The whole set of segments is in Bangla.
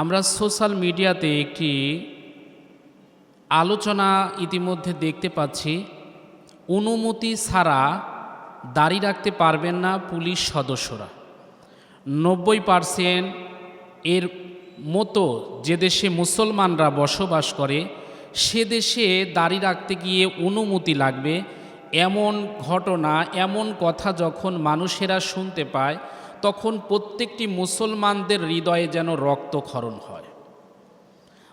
আমরা সোশ্যাল মিডিয়াতে একটি আলোচনা ইতিমধ্যে দেখতে পাচ্ছি, অনুমতি ছাড়া দাড়ি রাখতে পারবেন না পুলিশ সদস্যরা। নব্বই পারসেন্ট এর মতো যে দেশে মুসলমানরা বসবাস করে, সে দেশে দাড়ি রাখতে গিয়ে অনুমতি লাগবে। এমন ঘটনা, এমন কথা যখন মানুষেরা শুনতে পায় তখন প্রত্যেকটি মুসলমানদের হৃদয়ে যেন রক্তক্ষরণ হয়।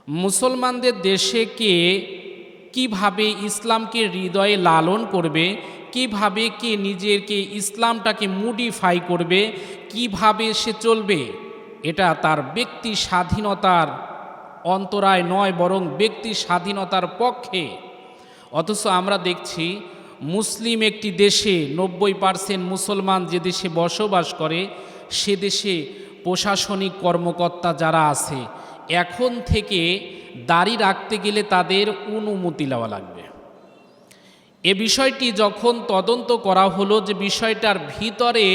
মুসলমানদের দেশে কে কীভাবে ইসলামকে হৃদয়ে লালন করবে, কীভাবে কে নিজেরকে ইসলামটাকে মডিফাই করবে, কীভাবে সে চলবে, এটা তার ব্যক্তি স্বাধীনতার অন্তরায় নয়, বরং ব্যক্তি স্বাধীনতার পক্ষে। অথচ আমরা দেখছি মুসলিম একটি দেশে নব্বই পার্সেন্ট মুসলমান যে দেশে বসবাস করে, সে দেশে প্রশাসনিক কর্মকর্তা যারা আছে, এখন থেকে দাড়ি রাখতে গেলে তাদের অনুমতি নেওয়া লাগবে। এ বিষয়টি যখন তদন্ত করা হলো যে বিষয়টার ভিতরে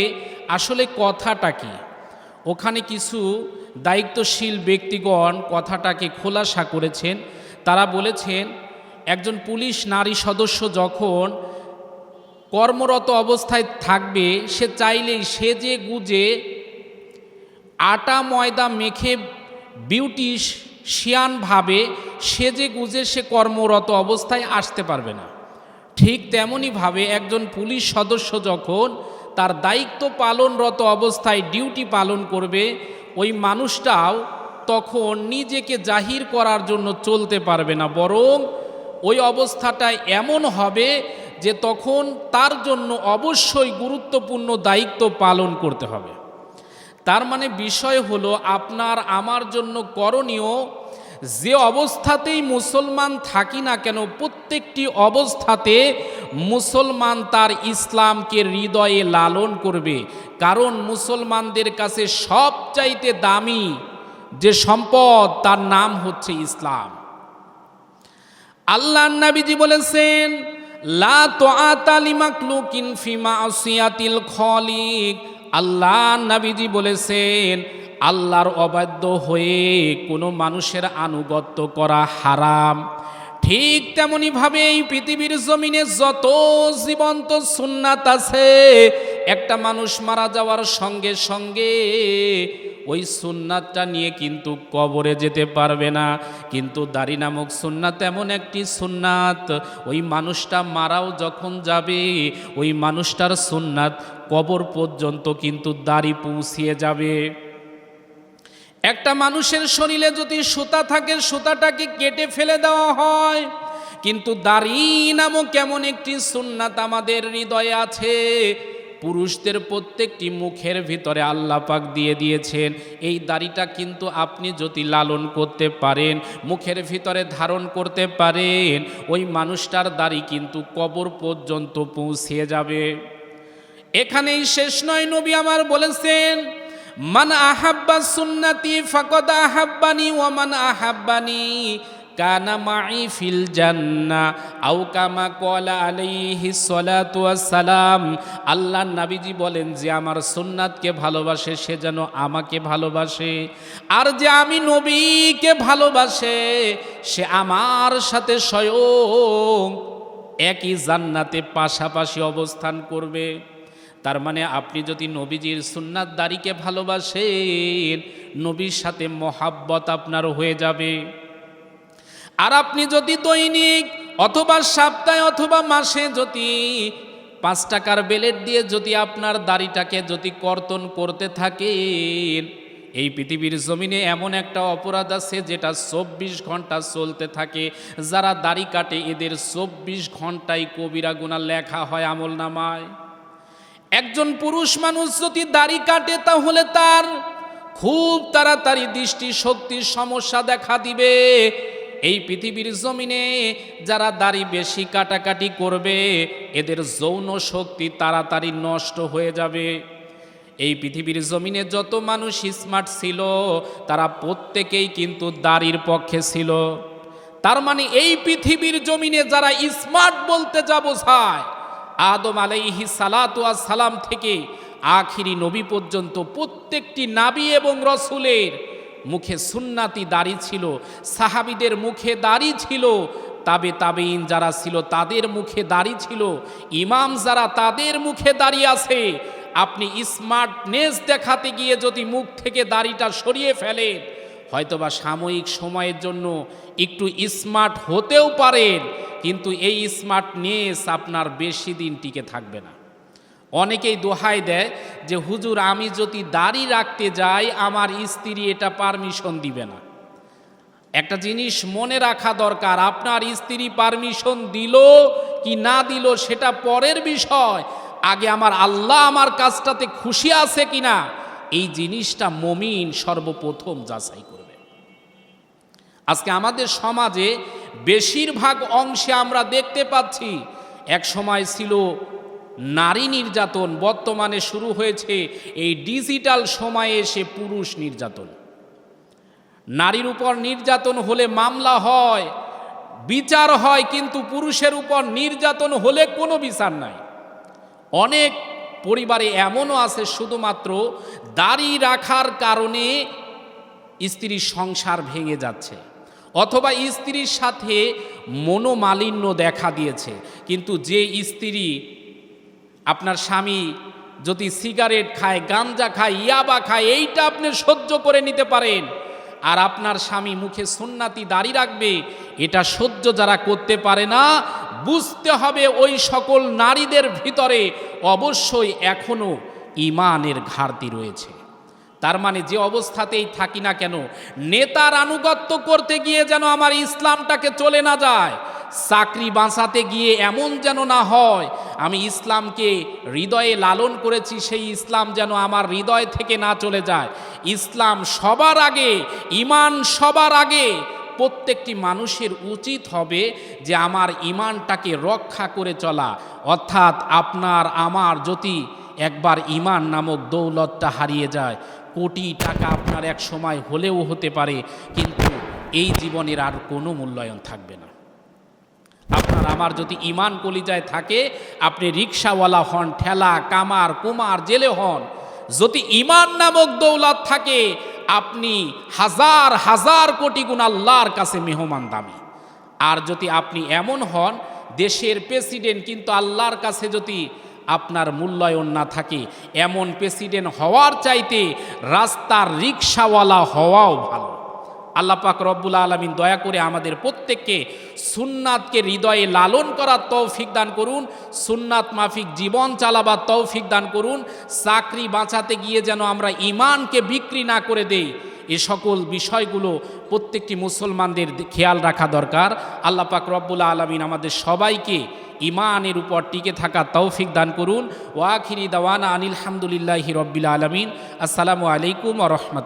আসলে কথাটা কি, ওখানে কিছু দায়িত্বশীল ব্যক্তিগণ কথাটাকে খোলাসা করেছেন। তারা বলেছেন, একজন পুলিশ নারী সদস্য যখন কর্মরত অবস্থায় থাকবে, সে চাইলেই সেজে গুজে আটা, ময়দা মেখে বিউটি শিয়ানভাবে সেজে গুজে সে কর্মরত অবস্থায় আসতে পারবে না। ঠিক তেমনইভাবে একজন পুলিশ সদস্য যখন তার দায়িত্ব পালনরত অবস্থায় ডিউটি পালন করবে, ওই মানুষটাও তখন নিজেকে জাহির করার জন্য চলতে পারবে না, বরং ওই অবস্থাটা এমন হবে যে তখন তার জন্য অবশ্যই গুরুত্বপূর্ণ দায়িত্ব পালন করতে হবে। তার মানে বিষয় হলো আপনার আমার জন্য করণীয় যে অবস্থাতেই মুসলমান থাকি না কেন, প্রত্যেকটি অবস্থাতে মুসলমান তার ইসলামকে হৃদয়ে লালন করবে। কারণ মুসলমানদের কাছে সবচাইতে দামি যে সম্পদ, তার নাম হচ্ছে ইসলাম। আল্লাহ নবীজি বলেছেন লা ফিমা আল্লাহ নবীজি বলেছেন, আল্লাহর অবাধ্য হয়ে কোনো মানুষের আনুগত্য করা হারাম। ঠিক তেমনইভাবে এই পৃথিবীর জমিনে যত জীবন্ত সুন্নাত আছে, একটা মানুষ মারা যাওয়ার সঙ্গে সঙ্গে ওই সুন্নাতটা নিয়ে কিন্তু কবরে যেতে পারবে না। কিন্তু দাড়ি নামক সুন্নাত এমন একটি সুন্নাত, ওই মানুষটা মারাও যখন যাবে, ওই মানুষটার সুন্নাত কবর পর্যন্ত কিন্তু দাড়ি পৌঁছিয়ে যাবে। একটা মানুষের শরীরে যদি সুতা থাকে, সুতাটাকে কেটে ফেলে দেওয়া হয়। কিন্তু দাড়ি নামক কেমন একটি সুন্নাত আমাদের হৃদয়ে আছে। পুরুষদের প্রত্যেকটি মুখের ভিতরে আল্লাহ পাক দিয়ে দিয়েছেন। এই দাড়িটা কিন্তু আপনি যদি লালন করতে পারেন, মুখের ভিতরে ধারণ করতে পারেন, ওই মানুষটার দাড়ি কিন্তু কবর পর্যন্ত পৌঁছে যাবে। এখানেই শেষ নয়, নবী আমার বলেছেন, মান আহাব্বা সুন্নাতি ফাকদ আহাব্বানি ওয়ামান আহাব্বানি কানা মাই ফিল জান্না, আও কামা কলা আলাইহি সালাম আল্লাহ নাবিজি বলেন যে, আমার সুন্নাতকে ভালোবাসে, সে যেন আমাকে ভালোবাসে। আর যে আমি নবীকে ভালোবাসে, সে আমার সাথে স্বয়ং একই জান্নাতে পাশাপাশি অবস্থান করবে। তার মানে আপনি যদি নবীজির সুন্নাত দাড়িকে ভালোবাসেন, নবীর সাথে মহাব্বত আপনার হয়ে যাবে। আর আপনি যদি দৈনিক অথবা সপ্তাহে অথবা মাসে যদি পাঁচ টাকার বেলেট দিয়ে যদি আপনার দাড়িটাকে যদি কর্তন করতে থাকেন, এই পৃথিবীর জমিনে এমন একটা অপরাধ আছে যেটা চব্বিশ ঘণ্টা চলতে থাকে। যারা দাড়ি কাটে, এদের চব্বিশ ঘন্টায় কবিরা গুণা লেখা হয় আমল নামায়। একজন পুরুষ মানুষ যদি দাড়ি কাটে, তাহলে তার খুব তাড়াতাড়ি দৃষ্টি শক্তির সমস্যা দেখা দিবে। এই পৃথিবীর জমিনে যারা দাড়ি বেশি কাটাকাটি করবে, এদের যৌন শক্তি তাড়াতাড়ি নষ্ট হয়ে যাবে। এই পৃথিবীর জমিনে যত মানুষ স্মার্ট ছিল, তারা প্রত্যেকেই কিন্তু দাড়ির পক্ষে ছিল। তার মানে এই পৃথিবীর জমিনে যারা স্মার্ট বলতে যাব চায় আদম আলাইহি সালাতু সালাম থেকে আখিরি নবী পর্যন্ত প্রত্যেকটি নাবি এবং রসুলের মুখে সুন্নাতি দাড়ি ছিল, সাহাবিদের মুখে দাড়ি ছিল, তাবে তাবেইন যারা ছিল তাদের মুখে দাড়ি ছিল, ইমাম যারা তাদের মুখে দাঁড়িয়ে আছে। আপনি স্মার্টনেস দেখাতে গিয়ে যদি মুখ থেকে দাড়িটা সরিয়ে ফেলেন, হয়তোবা সাময়িক সময়ের জন্য একটু স্মার্ট হতেও পারেন, কিন্তু এই স্মার্টনেস আপনার বেশি দিন টিকে থাকবে না। অনেকেই দোহাই দেয় যে, হুজুর, আমি যদি দাড়ি রাখতে যাই, আমার স্ত্রী এটা পারমিশন দিবে না। একটা জিনিস মনে রাখা দরকার, আপনার স্ত্রী পারমিশন দিল কি না দিল সেটা পরের বিষয়। আগে আমার আল্লাহ আমার কাজটাতে খুশি আছে কিনা, এই জিনিসটা মমিন সর্বপ্রথম যাচাই করবে। আজকে আমাদের সমাজে বেশিরভাগ অংশে আমরা দেখতে পাচ্ছি, এক সময় ছিল নারী নির্যাতন বর্তমানে শুরু হয়েছে এই ডিজিটাল সময়ে এসে পুরুষ নির্যাতন। নারীর উপর নির্যাতন হলে মামলা হয়, বিচার হয়, কিন্তু পুরুষের উপর নির্যাতন হলে কোনো বিচার নাই। অনেক পরিবারে এমনও আছে, শুধুমাত্র দাড়ি রাখার কারণে স্ত্রীর সংসার ভেঙে যাচ্ছে, অথবা স্ত্রীর সাথে মনোমালিন্য দেখা দিয়েছে, কিন্তু যে স্ত্রী আপনার স্বামী যদি সিগারেট খায়, গাঞ্জা খায়, ইয়াবা খায়, এইটা আপনি সহ্য করে নিতে পারেন। আর আপনার স্বামী মুখে সুন্নাতি দাড়ি রাখবে, এটা সহ্য যারা করতে পারে না, বুঝতে হবে ওই সকল নারীদের ভিতরে অবশ্যই এখনও ইমানের ঘাটতি রয়েছে। তার মানে যে অবস্থাতেই থাকি না কেন, নেতার আনুগত্য করতে গিয়ে যেন আমার ইসলামটাকে চলে না যায়, চাকরি বাঁচাতে গিয়ে এমন যেন না হয় আমি ইসলামকে হৃদয়ে লালন করেছি, সেই ইসলাম যেন আমার হৃদয় থেকে না চলে যায়। ইসলাম সবার আগে ইমান সবার আগে। প্রত্যেকটি মানুষের উচিত হবে যে আমার ইমানটাকে রক্ষা করে চলা। অর্থাৎ আপনার, আমার যদি একবার ইমান নামক দৌলতটা হারিয়ে যায়, কোটি টাকা আপনার এক সময় হলেও হতে পারে, কিন্তু এই জীবনের আর কোনো মূল্যায়ন থাকবে না। আপনার, আমার যদি ইমান কলিজায় থাকে, আপনি রিক্সাওয়ালা হন, ঠেলা, কামার, কুমার, জেলে হন, যদি ইমান নামক দৌলত থাকে, আপনি হাজার হাজার কোটি গুণ আল্লাহর কাছে মেহমান দামি। আর যদি আপনি এমন হন, দেশের প্রেসিডেন্ট কিন্তু আল্লাহর কাছে যদি আপনার মূল্যায়ন না থাকে, এমন প্রেসিডেন্ট হওয়ার চাইতে রাস্তার রিক্সাওয়ালা হওয়াও ভালো। আল্লাহ পাক রব্বুল আলমিন দয়া করে আমাদের প্রত্যেককে সুন্নাতকে হৃদয়ে লালন করার তৌফিক দান করুন, সুন্নাত মাফিক জীবন চালাবার তৌফিক দান করুন, চাকরি বাঁচাতে গিয়ে যেন আমরা ইমানকে বিক্রি না করে দেই। এ সকল বিষয়গুলো প্রত্যেকটি মুসলমানদের খেয়াল রাখা দরকার। আল্লাহ পাক রব্বুল আলমিন আমাদের সবাইকে ইমানের উপর টিকে থাকা তৌফিক দান করুন। ওয়াখিরি দাওয়ানা আনিল হামদুলিল্লাহি রব্বিল আলমিন। আসসালামু আলাইকুম রহমতুল